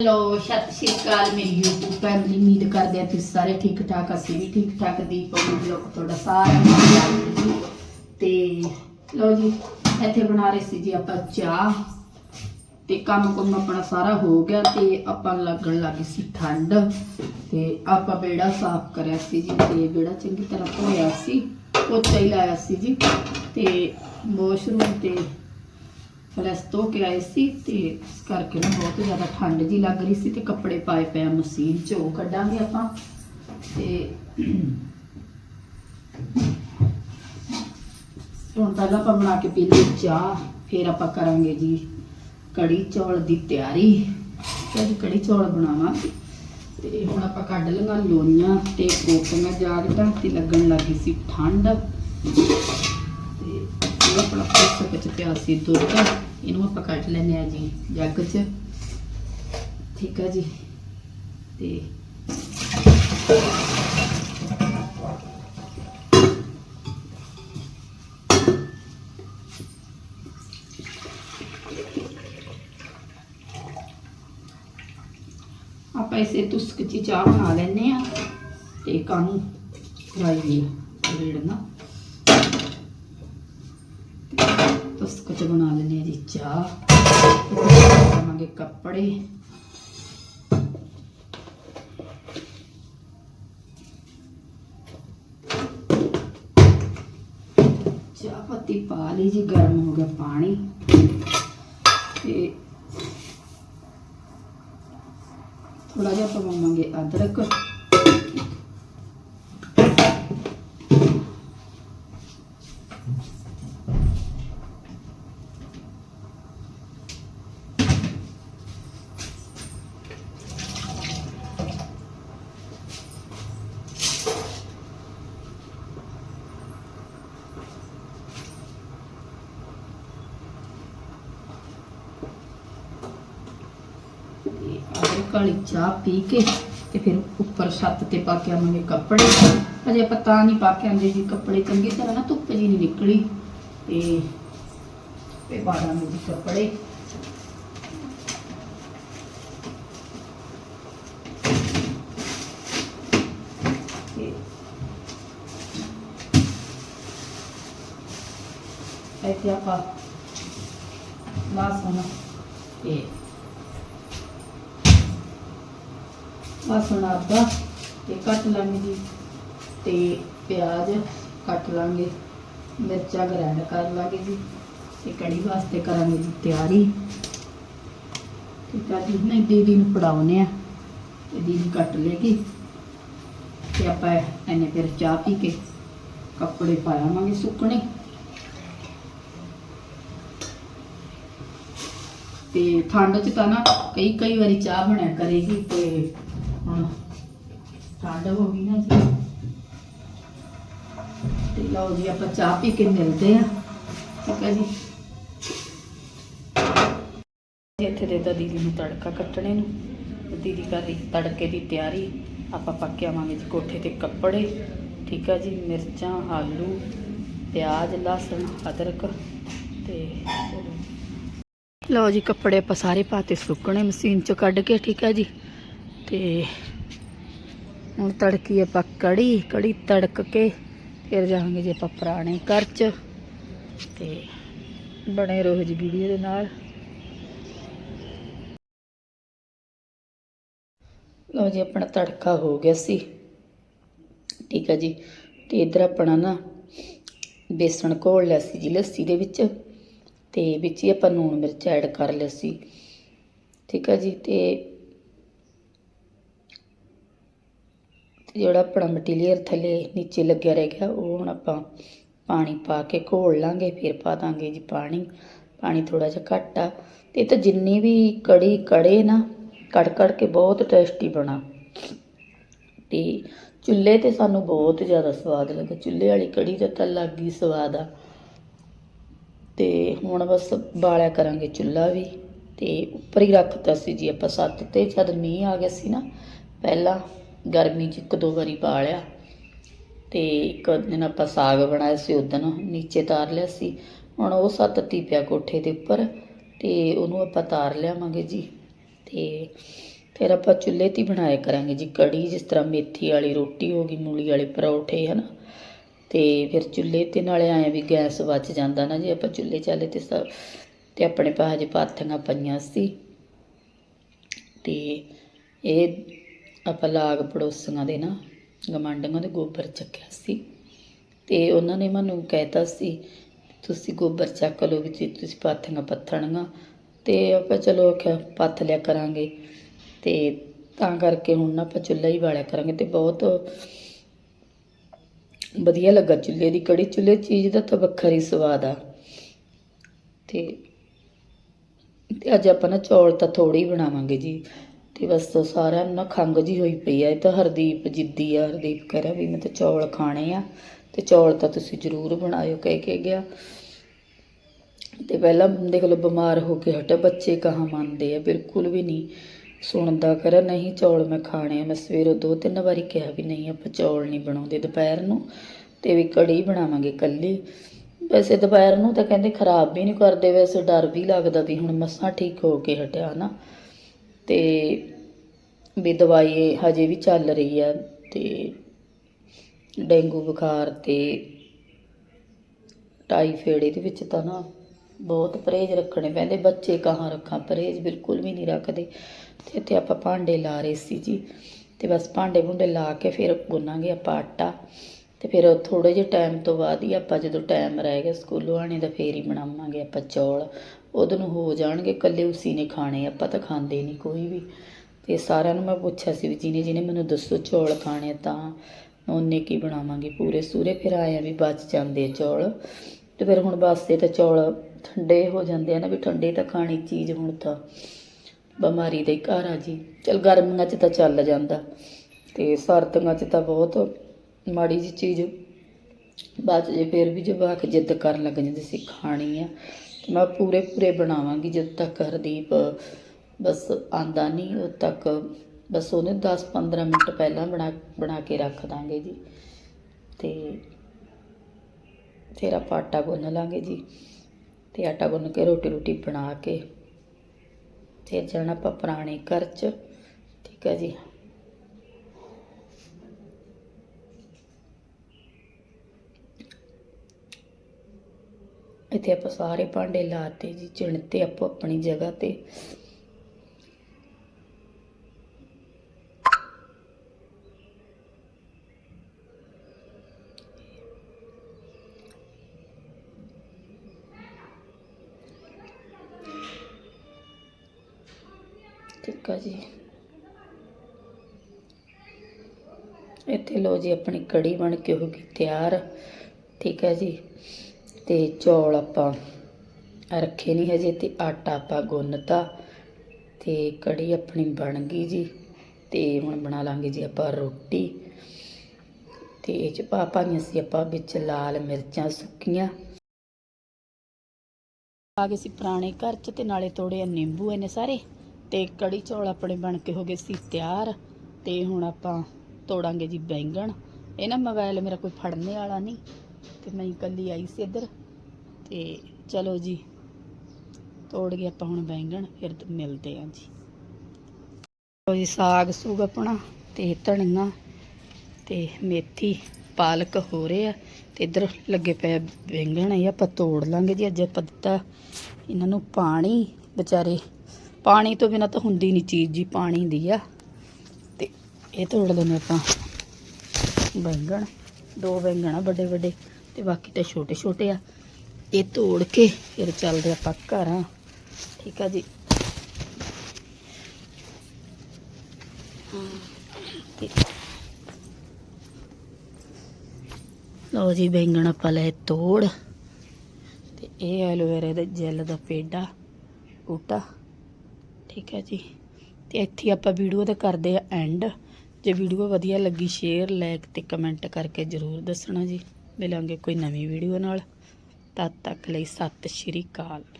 Hello, ਸਤਿ ਸ਼੍ਰੀ ਅਕਾਲ, ਮੇਰੀ YouTube family ਉਮੀਦ ਕਰਦੇ ਆ ਤੁਸੀਂ ਸਾਰੇ ਠੀਕ ਠਾਕ ਅਸੀਂ ਵੀ ਠੀਕ ਠਾਕ ਦੀਪ ਵਲੌਗ ਤੁਹਾਡਾ ਸਾਰਿਆਂ ਨੂੰ ਸਵਾਗਤ ਜੀ ਤੇ ਲੋ ਜੀ, ਇੱਥੇ ਬਣਾ ਰਹੇ ਸੀ ਜੀ ਆਪਾਂ ਚਾਹ ਤੇ ਕੰਮ ਕੁੰਮ ਆਪਣਾ ਸਾਰਾ ਹੋ ਗਿਆ ਤੇ ਆਪਾਂ ਨੂੰ ਲੱਗਣ ਲੱਗੀ ਸੀ ਠੰਡ ਤੇ ਆਪਾਂ ਬੇੜਾ ਸਾਫ਼ ਕਰਿਆ ਸੀ ਜੀ ਤੇ ਬੇੜਾ ਚੰਗੀ ਤਰ੍ਹਾਂ ਧੋਇਆ ਸੀ, ਪੋਚਾ ਹੀ ਲਾਇਆ ਸੀ ਜੀ ਤੇ ਵਾਸ਼ਰੂਮ ਤੇ ਫਰੈਸ਼ ਧੋ ਕੇ ਆਏ ਸੀ ਤੇ ਇਸ ਕਰਕੇ ਨਾ ਬਹੁਤ ਜ਼ਿਆਦਾ ਠੰਡ ਜੀ ਲੱਗ ਰਹੀ ਸੀ ਤੇ ਕੱਪੜੇ ਪਾਏ ਪਏ ਆ ਮਸ਼ੀਨ 'ਚ, ਉਹ ਕੱਢਾਂਗੇ ਆਪਾਂ ਤੇ ਹੁਣ ਪਹਿਲਾਂ ਆਪਾਂ ਬਣਾ ਕੇ ਪੀ ਲਈ ਚਾਹ, ਫਿਰ ਆਪਾਂ ਕਰਾਂਗੇ ਜੀ ਕੜੀ ਚੌਲ ਦੀ ਤਿਆਰੀ। ਤੇ ਕੜੀ ਚੌਲ ਬਣਾਵਾਂਗੇ ਤੇ ਹੁਣ ਆਪਾਂ ਕੱਢ ਲਈਆਂ ਲੋਈਆਂ ਤੇ ਕੋਪੀਆਂ ਜਾਗਟਾਂ ਤੇ ਲੱਗਣ ਲੱਗੀ ਸੀ ਠੰਡ। ਇਹ ਆਪਣਾ ਪੁੱਤ ਵਿੱਚ ਪਿਆ ਸੀ, ਦੁੱਧ ਇਹਨੂੰ ਆਪਾਂ ਕੱਢ ਲੈਨੇ ਆ ਜੀ, ਜੱਗ 'ਚ। ਠੀਕ ਆ ਜੀ। ਤੇ ਆਪਾਂ ਇਸੇ ਤੁਸਕ ਚ ਚਾਹ ਬਣਾ ਲੈਨੇ ਆ ਤੇ ਕਾਨੂੰ ਫਰਾਈ ਵੀ ਰੇੜਨਾ। ਪਾਵਾਂਗੇ ਕੱਪੜੇ ਚਾਹ ਪੱਤੀ ਪਾ ਲਈ ਜੀ ਗਰਮ ਹੋ ਗਿਆ ਪਾਣੀ ਤੇ ਥੋੜਾ ਜਿਹਾ ਪਵਾਵਾਂਗੇ ਅਦਰਕ ਤੇ ਕਾਲੀ ਚਾਹ ਪੀ ਕੇ ਤੇ ਫਿਰ ਉੱਪਰ ਛੱਤ ਤੇ ਪਾ ਕੇ ਆਵਾਂਗੇ ਕੱਪੜੇ। ਅਜੇ ਆਪਾਂ ਤਾਂ ਨਹੀਂ ਪਾ ਕੇ ਆਂਦੇ ਜੀ ਕੱਪੜੇ, ਚੰਗੀ ਤਰ੍ਹਾਂ ਨਾ ਧੁੱਪ ਜੀ ਨਹੀਂ ਨਿਕਲੀ। ਤੇ ਤੇ ਪਾ ਦਾਂਗੇ ਜੀ ਕੱਪੜੇ। ਇੱਥੇ ਆਪਾਂ ਲਸਣ ਤੇ ਲਸਣ ਆਦਾ ਤੇ ਕੱਟ ਲਾਂਗੇ ਜੀ ਤੇ ਪਿਆਜ਼ ਕੱਟ ਲਾਂਗੇ, ਮਿਰਚਾਂ ਗ੍ਰਾਈਂਡ ਕਰ ਲਾਂਗੇ ਜੀ ਤੇ ਕੜੀ ਵਾਸਤੇ ਕਰਾਂਗੇ ਜੀ ਤਿਆਰੀ। ਠੀਕ ਆ ਜੀ, ਨਹੀਂ ਦੀਦੀ ਨੂੰ ਪੜਾਉਨੇ ਆ ਤੇ ਦੀਦੀ ਕੱਟ ਲੇਗੀ ਤੇ ਆਪਾਂ ਐਨੇ ਫਿਰ ਚਾਹ ਪੀ ਕੇ ਕੱਪੜੇ ਪਾਵਾਂਗੇ ਸੁੱਕਣੇ। ਤੇ ਠੰਡ 'ਚ ਤਾਂ ਨਾ ਕਈ ਕਈ ਵਾਰੀ ਚਾਹ ਬਣਿਆ ਕਰੇਗੀ ਤੇ ਹੁਣ ਠੰਡ ਹੋ ਗਈ ਨਾ ਜੀ। ਤੇ ਲਓ ਜੀ, ਆਪਾਂ ਚਾਹ ਪੀ ਕੇ ਮਿਲਦੇ ਆ ਠੀਕ ਹੈ ਜੀ। ਇੱਥੇ ਦੇ ਤਾਂ ਦੀਦੀ ਨੂੰ ਤੜਕਾ ਕੱਟਣੇ ਨੂੰ। ਦੀਦੀ ਕਰ ਰਹੀ ਤੜਕੇ ਦੀ ਤਿਆਰੀ। ਆਪਾਂ ਪੱਕ ਆਵਾਂਗੇ ਜੀ ਕੋਠੇ ਤੇ ਕੱਪੜੇ। ਠੀਕ ਹੈ ਜੀ, ਮਿਰਚਾਂ, ਆਲੂ, ਪਿਆਜ਼, ਲਸਣ, ਅਦਰਕ ਤੇ ਲਓ ਜੀ, ਕੱਪੜੇ ਆਪਾਂ ਸਾਰੇ ਪਾਤੇ ਸੁੱਕਣੇ ਮਸ਼ੀਨ ਚ ਕੱਢ ਕੇ। ਠੀਕ ਹੈ ਜੀ। ਤੇ ਹੁਣ ਤੜਕੀ ਆਪਾਂ ਕੜੀ ਕੜੀ ਤੜਕ ਕੇ ਫਿਰ ਜਾਵਾਂਗੇ ਜੇ ਆਪਾਂ ਪੁਰਾਣੇ ਘਰ ਚ ਤੇ ਬਣੇ ਰਹੋ ਜੀ ਵੀਡੀਓ ਦੇ ਨਾਲ। ਲਓ ਜੀ, ਆਪਣਾ ਤੜਕਾ ਹੋ ਗਿਆ ਸੀ। ਠੀਕ ਹੈ ਜੀ। ਤੇ ਇਧਰ ਆਪਣਾ ਨਾ ਬੇਸਣ ਘੋਲ ਲਿਆ ਸੀ ਜੀ ਲੱਸੀ ਦੇ ਵਿੱਚ। ਤੇ ਵਿੱਚ ਹੀ ਆਪਾਂ ਨੂਣ ਮਿਰਚ ਐਡ ਕਰ ਲਿਆ ਸੀ। ਠੀਕ ਹੈ ਜੀ। ਤੇ ਤੇ ਜਿਹੜਾ ਆਪਣਾ ਮਟੀਰੀਅਲ ਥੱਲੇ ਨੀਚੇ ਲੱਗਿਆ ਰਹਿ ਗਿਆ, ਉਹ ਹੁਣ ਆਪਾਂ ਪਾਣੀ ਪਾ ਕੇ ਘੋਲ ਲਾਂਗੇ, ਫਿਰ ਪਾ ਦਾਂਗੇ ਜੀ ਪਾਣੀ। ਪਾਣੀ ਥੋੜਾ ਜਿਹਾ ਘੱਟ ਆ। ਤੇ ਤਾਂ ਜਿੰਨੀ ਵੀ ਕੜੀ ਕੜੇ ਨਾ, ਕੜ ਕੜ ਕੇ ਬਹੁਤ ਟੇਸਟੀ ਬਣਾ। ਤੇ ਚੁੱਲ੍ਹੇ ਤੇ ਸਾਨੂੰ ਬਹੁਤ ਜ਼ਿਆਦਾ ਸਵਾਦ ਲੱਗਾ। ਚੁੱਲ੍ਹੇ ਵਾਲੀ ਕੜੀ ਦਾ ਤਾਂ ਅਲੱਗ ਹੀ ਸਵਾਦ ਆ। ਤੇ ਹੁਣ ਬਸ ਬਾਲਿਆ ਕਰਾਂਗੇ ਚੁੱਲ੍ਹਾ ਵੀ। ਤੇ ਉੱਪਰ ਹੀ ਰੱਖਤਾ ਸੀ ਜੀ ਆਪਾਂ ਸੱਤ ਤੇ, ਜਦ ਮੀਂਹ ਆ ਗਿਆ ਸੀ ਨਾ, ਪਹਿਲਾਂ ਗਰਮੀ 'ਚ ਇੱਕ ਦੋ ਵਾਰੀ ਪਾ ਲਿਆ। ਤੇ ਇੱਕ ਦਿਨ ਆਪਾਂ ਸਾਗ ਬਣਾਇਆ ਸੀ ਉਦੋਂ ਨੀਚੇ ਤਾਰ ਲਿਆ ਸੀ। ਹੁਣ ਉਹ ਸੱਤ ਤੀ ਪਿਆ ਕੋਠੇ ਦੇ ਉੱਪਰ ਤੇ ਉਹਨੂੰ ਆਪਾਂ ਤਾਰ ਲਿਆਵਾਂਗੇ ਜੀ। ਤੇ ਫਿਰ ਆਪਾਂ ਚੁੱਲ੍ਹੇ 'ਤੇ ਹੀ ਬਣਾਇਆ ਕਰਾਂਗੇ ਜੀ। ਕੜੀ ਜਿਸ ਤਰ੍ਹਾਂ ਮੇਥੀ ਵਾਲੀ ਰੋਟੀ ਹੋ ਗਈ, ਮੂਲੀ ਵਾਲੇ ਪਰੌਠੇ, ਹਨਾ। ਤੇ ਫਿਰ ਚੁੱਲ੍ਹੇ ਤੇ ਨਾਲੇ ਆਏ ਵੀ ਗੈਸ ਬਚ ਜਾਂਦਾ ਨਾ ਜੇ, ਆਪਾਂ ਚੁੱਲ੍ਹੇ ਚਾਲੇ ਤੇ ਸਭ ਤੇ ਆਪਣੇ ਪਾ ਜੇ ਪਾਥੀਆਂ ਪਈਆਂ ਸੀ। ਤੇ ਇਹ ਆਪਾਂ ਲਾਗ ਪੜੋਸੀਆਂ ਦੇ ਨਾ ਗਮਾਂਡੀਆਂ ਦੇ ਗੋਬਰ ਚੱਕਿਆ ਸੀ। ਤੇ ਉਹਨਾਂ ਨੇ ਮੈਨੂੰ ਕਹਿਤਾ ਸੀ, ਤੁਸੀਂ ਗੋਬਰ ਚੱਕ ਲਓ ਵੀ ਤੁਸੀਂ ਪਾਥੀਆਂ ਪੱਥਣੀਆਂ ਤੇ ਆਪਾਂ ਚਲੋ ਆਖਿਆ, ਪੱਥ ਲਿਆ ਕਰਾਂਗੇ। ਤੇ ਤਾਂ ਕਰਕੇ ਹੁਣ ਨਾ ਆਪਾਂ ਚੁੱਲ੍ਹਾ ਹੀ ਬਾਲਿਆ ਕਰਾਂਗੇ ਤੇ ਬਹੁਤ ਵਧੀਆ ਲੱਗਾ ਚੁੱਲ੍ਹੇ ਦੀ। ਕੜੀ ਚੁੱਲ੍ਹੇ ਚੀਜ਼ ਦਾ ਤਾਂ ਵੱਖਰਾ ਹੀ ਸਵਾਦ ਆ। ਤੇ ਅੱਜ ਆਪਾਂ ਨਾ ਚੌਲ ਤਾਂ ਥੋੜੇ ਹੀ ਬਣਾਵਾਂਗੇ ਜੀ। ਤੇ ਬਸ ਸਾਰਿਆਂ ਨੂੰ ਨਾ ਖੰਗ ਜੀ ਹੋਈ ਪਈ ਆ। ਇਹ ਤਾਂ ਹਰਦੀਪ ਜਿੱਦੀ ਆ। ਹਰਦੀਪ ਕਹਿ ਰਿਹਾ ਵੀ ਮੈਂ ਤਾਂ ਚੌਲ ਖਾਣੇ ਆ ਤੇ ਚੌਲ ਤਾਂ ਤੁਸੀਂ ਜ਼ਰੂਰ ਬਣਾਇਓ ਕਹਿ ਕੇ ਗਿਆ। ਤੇ ਪਹਿਲਾਂ ਦੇਖ ਲਓ ਬਿਮਾਰ ਹੋ ਕੇ ਹਟੇ ਬੱਚੇ ਕਹਾਂ ਮੰਨਦੇ ਆ? ਬਿਲਕੁਲ ਵੀ ਨਹੀਂ। ਸੁਣਦਾ ਕਰ ਨਹੀਂ, ਚੌਲ ਮੈਂ ਖਾਣੇ ਆ। ਮੈਂ ਸਵੇਰੋਂ ਦੋ ਤਿੰਨ ਵਾਰੀ ਕਿਹਾ ਵੀ ਨਹੀਂ, ਆਪਾਂ ਚੌਲ ਨਹੀਂ ਬਣਾਉਂਦੇ ਦੁਪਹਿਰ ਨੂੰ। ਤੇ ਵੀ ਕੜੀ ਬਣਾਵਾਂਗੇ ਕੱਲੀ ਵੈਸੇ ਦੁਪਹਿਰ ਨੂੰ ਤਾਂ ਕਹਿੰਦੇ ਖਰਾਬ ਵੀ ਨਹੀਂ ਕਰਦੇ। ਵੈਸੇ ਡਰ ਵੀ ਲੱਗਦਾ ਵੀ ਹੁਣ ਮਸਾਂ ਠੀਕ ਹੋ ਕੇ ਹਟਿਆ ਨਾ। ਅਤੇ ਵੀ ਦਵਾਈ ਹਜੇ ਵੀ ਚੱਲ ਰਹੀ ਆ ਅਤੇ ਡੇਂਗੂ ਬੁਖਾਰ ਤੇ ਟਾਈਫਾਇਡ ਇਹਦੇ ਵਿੱਚ ਤਾਂ ਨਾ ਬਹੁਤ ਪਰਹੇਜ਼ ਰੱਖਣੇ ਪੈਂਦੇ, ਬੱਚੇ ਕਹਾਂ ਰੱਖਾਂ, ਪਰਹੇਜ਼ ਬਿਲਕੁਲ ਵੀ ਨਹੀਂ ਰੱਖਦੇ। ਅਤੇ ਇੱਥੇ ਆਪਾਂ ਭਾਂਡੇ ਲਾ ਰਹੇ ਸੀ ਜੀ ਅਤੇ ਬਸ ਭਾਂਡੇ ਭੁੰਡੇ ਲਾ ਕੇ ਫਿਰ ਗੁੰਨਾਂਗੇ ਆਪਾਂ ਆਟਾ। ਤੇ ਫਿਰ ਥੋੜ੍ਹੇ ਜਿਹੇ ਟਾਈਮ ਤੋਂ ਬਾਅਦ ਹੀ ਆਪਾਂ ਜਦੋਂ ਟਾਈਮ ਰਹਿ ਗਿਆ ਸਕੂਲੋਂ ਆਉਣੇ ਦਾ, ਫਿਰ ਹੀ ਬਣਾਵਾਂਗੇ ਆਪਾਂ ਚੌਲ। ਉਦੋਂ ਨੂੰ ਹੋ ਜਾਣਗੇ ਇਕੱਲੇ ਉਸੀ ਨੇ ਖਾਣੇ, ਆਪਾਂ ਤਾਂ ਖਾਂਦੇ ਨਹੀਂ ਕੋਈ ਵੀ। ਅਤੇ ਸਾਰਿਆਂ ਨੂੰ ਮੈਂ ਪੁੱਛਿਆ ਸੀ ਵੀ ਜਿਹਨੇ ਜਿਹਨੇ ਮੈਨੂੰ ਦੱਸੋ ਚੌਲ ਖਾਣੇ ਤਾਂ ਉਹਨੇ ਕੀ ਬਣਾਵਾਂਗੇ? ਪੂਰੇ ਸੂਰੇ ਫਿਰ ਆਇਆ ਵੀ ਬਚ ਜਾਂਦੇ ਆ ਚੌਲ। ਤੇ ਫਿਰ ਹੁਣ ਵਾਸਤੇ ਤਾਂ ਚੌਲ ਠੰਡੇ ਹੋ ਜਾਂਦੇ ਆ ਨਾ, ਵੀ ਠੰਡੇ ਤਾਂ ਖਾਣੀ ਚੀਜ਼ ਹੁਣ ਤਾਂ ਬਿਮਾਰੀ ਦੇ ਘਰ ਆ ਜੀ। ਚਲ ਗਰਮੀਆਂ 'ਚ ਤਾਂ ਚੱਲ ਜਾਂਦਾ। ਤੇ ਸਰਦੀਆਂ 'ਚ ਤਾਂ ਬਹੁਤ ਮਾੜੀ ਜੀ ਚੀਜ਼। ਬਾਅਦ 'ਚ ਜੇ ਫਿਰ ਵੀ ਜਵਾਕ ਜਿੱਦ ਕਰਨ ਲੱਗ ਜਾਂਦੇ ਸੀ, ਖਾਣੀ ਆ। ਤੇ ਮੈਂ ਪੂਰੇ ਪੂਰੇ ਬਣਾਵਾਂਗੀ ਜਦ ਤੱਕ ਹਰਦੀਪ, ਬਸ ਆਂਦਾ ਨਹੀਂ ਉਦ ਤੱਕ। ਬਸ ਉਹਨੇ 10 15 ਮਿੰਟ ਪਹਿਲਾਂ ਬਣਾ ਬਣਾ ਕੇ ਰੱਖ ਦਾਂਗੇ ਜੀ। ਤੇ ਫਿਰ ਆਪਾਂ ਆਟਾ ਗੁੰਨ ਲਾਂਗੇ ਜੀ। ਤੇ ਆਟਾ ਗੁੰਨ ਕੇ ਰੋਟੀ ਰੋਟੀ ਬਣਾ ਕੇ ਫਿਰ ਜਾਣਾ ਆਪਾਂ ਪੁਰਾਣੇ ਘਰ 'ਚ। ਠੀਕ ਹੈ ਜੀ। ਇੱਥੇ ਆਪਾਂ ਸਾਰੇ ਭਾਂਡੇ ਲਾਤੇ ਜੀ ਚਿਣਤੇ ਆਪੋ ਆਪਣੀ ਜਗ੍ਹਾ ਤੇ। ਠੀਕ ਆ ਜੀ। ਇੱਥੇ ਲੋ ਜੀ, ਆਪਣੀ ਕੜੀ ਬਣ ਕੇ ਹੋ ਗਈ ਤਿਆਰ। ਠੀਕ ਹੈ ਜੀ। ਤੇ ਚੌਲ ਆਪਾਂ ਰੱਖੇ ਨਹੀਂ ਹਜੇ ਤੇ ਆਟਾ ਆਪਾਂ ਗੁੰਨਤਾ ਤੇ ਕੜੀ ਆਪਣੀ ਬਣ ਗਈ ਜੀ ਤੇ ਹੁਣ ਬਣਾ ਲਾਂਗੇ ਜੀ ਆਪਾਂ ਰੋਟੀ ਤੇ ਇਹ ਚ ਪਾ ਪਾਈਆਂ ਸੀ ਆਪਾਂ ਵਿੱਚ ਲਾਲ ਮਿਰਚਾਂ ਸੁੱਕੀਆਂ। ਆ ਗਏ ਸੀ ਪੁਰਾਣੇ ਘਰ ਚ ਤੇ ਨਾਲੇ ਤੋੜੇ ਨਿੰਬੂ ਇਹਨੇ ਸਾਰੇ ਤੇ ਕੜੀ ਚੌਲ ਆਪਣੇ ਬਣ ਕੇ ਹੋ ਗਏ ਸੀ ਤਿਆਰ ਤੇ ਹੁਣ ਆਪਾਂ ਤੋੜਾਂਗੇ ਜੀ ਬੈਂਗਣ। ਇਹ ਨਾ ਮੋਬਾਈਲ ਮੇਰਾ ਕੋਈ ਫੜਨੇ ਵਾਲਾ ਨਹੀਂ ਤੇ ਮੈਂ ਇਕੱਲੀ ਆਈ ਸੀ ਇੱਧਰ ਤੇ ਚਲੋ ਜੀ, ਤੋੜ ਗਏ ਆਪਾਂ ਹੁਣ ਬੈਂਗਣ, ਫਿਰ ਮਿਲਦੇ ਆਂ ਜੀ। ਲਓ ਜੀ, ਸਾਗ ਸੂਗ ਆਪਣਾ ਤੇ ਧਨੀਆ ਤੇ ਮੇਥੀ, ਪਾਲਕ ਹੋ ਰਹੇ ਆ ਤੇ ਇੱਧਰ ਲੱਗੇ ਪਏ ਬੈਂਗਣ, ਇਹ ਆਪਾਂ ਤੋੜ ਲਾਂਗੇ ਜੀ। ਅੱਜ ਆਪਾਂ ਦਿੱਤਾ ਇਹਨਾਂ ਨੂੰ ਪਾਣੀ, ਵਿਚਾਰੇ ਪਾਣੀ ਤੋਂ ਬਿਨਾ ਤਾਂ ਹੁੰਦੀ ਨਹੀਂ ਚੀਜ਼ ਜੀ, ਪਾਣੀ ਦੀ ਆ। ਤੇ ਇਹ ਤੋੜ ਲੈਣੇ ਆਪਾਂ ਬੈਂਗਣ। ਦੋ ਬੈਂਗਣ ਆ ਵੱਡੇ ਵੱਡੇ ਤੇ ਬਾਕੀ ਤਾਂ ਛੋਟੇ ਛੋਟੇ ਆ। ਇਹ ਤੋੜ ਕੇ ਫਿਰ ਚੱਲਦੇ ਆਪਾਂ ਘਰਾਂ। ਠੀਕ ਆ ਜੀ। ਤੇ ਲਓ ਜੀ, ਬੈਂਗਣ ਆਪਾਂ ਲੈ ਤੋੜ। ਤੇ ਇਹ ਐਲੋਵੇਰਾ ਦਾ ਜੈਲ ਦਾ ਪੇਡਾ, ਬੂਟਾ। ਠੀਕ ਹੈ ਜੀ। ਤੇ ਇੱਥੇ ਆਪਾਂ ਵੀਡੀਓ ਦਾ ਕਰਦੇ ਆ ਐਂਡ ਜੇ ਵੀਡੀਓ ਵਧੀਆ ਲੱਗੀ ਸ਼ੇਅਰ ਲਾਈਕ ਤੇ ਕਮੈਂਟ ਕਰਕੇ ਜਰੂਰ ਦੱਸਣਾ ਜੀ। ਮਿਲਾਂਗੇ ਕੋਈ ਨਵੀਂ ਵੀਡੀਓ ਨਾਲ। ਤਦ ਤੱਕ ਲਈ ਸਤਿ ਸ਼੍ਰੀ ਅਕਾਲ।